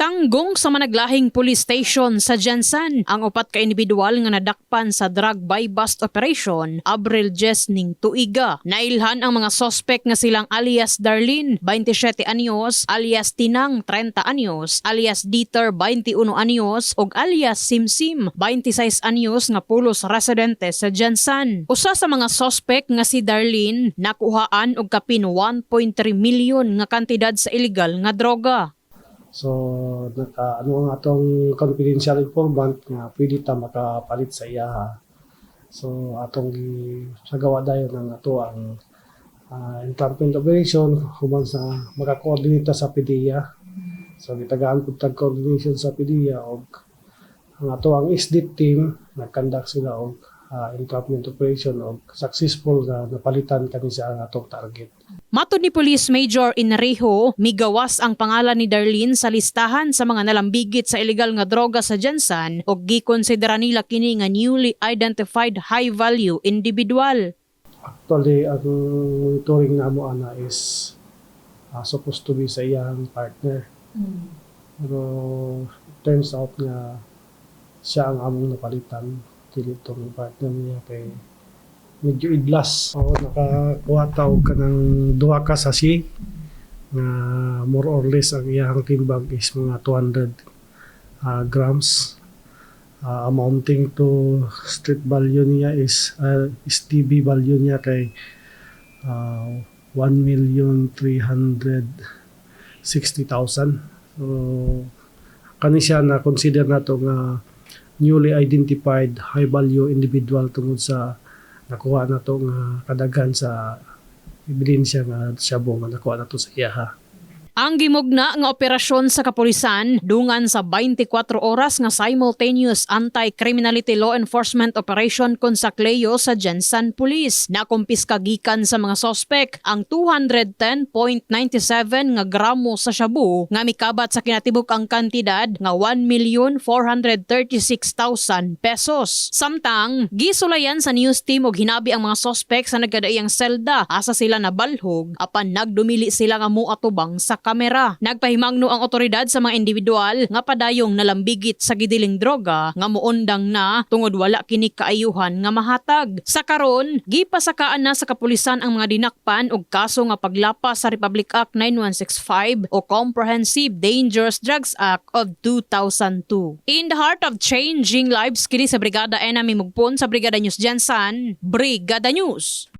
Tanggong sa managlahing police station sa Jansan ang upat ka individual nga nadakpan sa drug buy bust operation Abril Jesning Tuiga. Nailhan ang mga sospek nga silang alias Darlene 27 anyos, alias Tinang 30 anyos, alias Dieter 21 anyos ug alias Simsim 26 anyos nga pulos residente sa Jansan. Usa sa mga sospek nga si Darlene nakuhaan og kapin 1.3 milyon nga kantidad sa illegal nga droga. So, naka, ano ang atong confidential informant nga pwede ta makapalit sa iya. ha. So, atong gi- sa gawa dayon ng ato ang uh, entrapment operation human sa makakoordinate sa PDEA. So, gitagaan po tag coordination sa PDEA og ang ato ang SDIT team nag-conduct sila og uh, entrapment operation og successful na napalitan kami sa ang atong target. Matod ni Police Major Inrejo, migawas ang pangalan ni Darlene sa listahan sa mga nalambigit sa illegal nga droga sa Jansan ug gikonsidera nila kini nga newly identified high-value individual. Actually, ang monitoring na mo ana is uh, supposed to be sa iyang partner. Pero turns out nga siya ang among napalitan. Dili itong partner niya kay medyo idlas. O nakakuha tao ka ng duha ka sasi na more or less ang iyang timbang is mga 200 uh, grams. Uh, amounting to street value niya is uh, STB value niya kay uh, 1,360,000. So, kani siya na consider na to nga newly identified high value individual tungod sa nakuha na to nga kadagan sa ebidensya nga shabu nga nakuha na to sa iya ha. Ang gimugna nga operasyon sa kapulisan dungan sa 24 oras nga simultaneous anti-criminality law enforcement operation kon sa Cleo sa Jensen Police. Nakumpiska gikan sa mga sospek ang 210.97 nga gramo sa shabu nga mikabat sa kinatibuk ang kantidad nga 1,436,000 pesos. Samtang gisulayan sa news team og hinabi ang mga sospek sa nagkadaiyang selda asa sila nabalhog apan nagdumili sila nga muatubang sa kamera. Nagpahimangno ang otoridad sa mga individual nga padayong nalambigit sa gidiling droga nga muundang na tungod wala kini kaayuhan nga mahatag. Sa karon, gipasakaan na sa kapulisan ang mga dinakpan og kaso nga paglapas sa Republic Act 9165 o Comprehensive Dangerous Drugs Act of 2002. In the heart of changing lives kini sa Brigada Enemy Mugpon sa Brigada News Jansan, Brigada News.